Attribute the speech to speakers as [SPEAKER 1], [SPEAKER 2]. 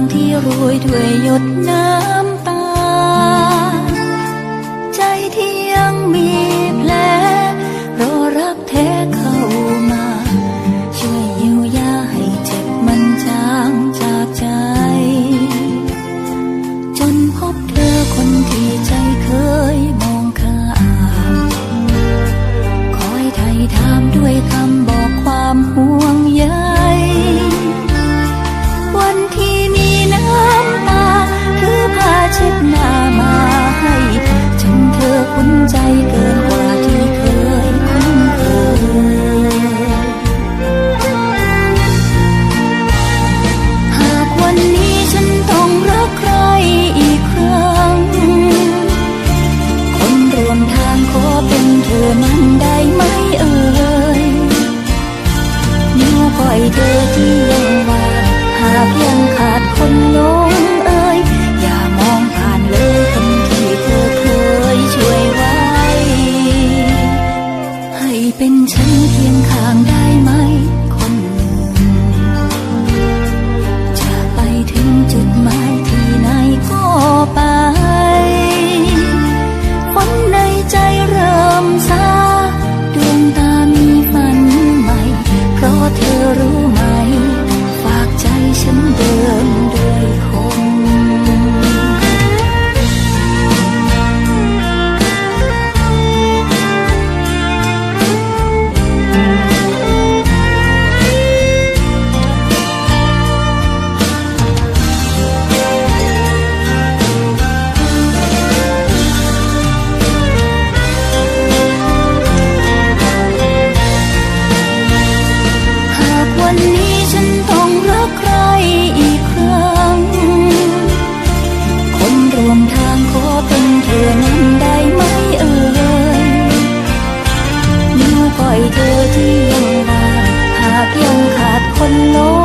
[SPEAKER 1] านทางที่โรยด้วยหยดน้ำ ธอนั้นได้ไหมเอ่ยนิ้วก้อยเธอที่ยังว่าหากยังขาดคนลงเอ่ยอย่ามองผ่านเลยคนที่เธอเคยช่วยไว้ ให้เป็นฉันเพียงค่ะ คนโล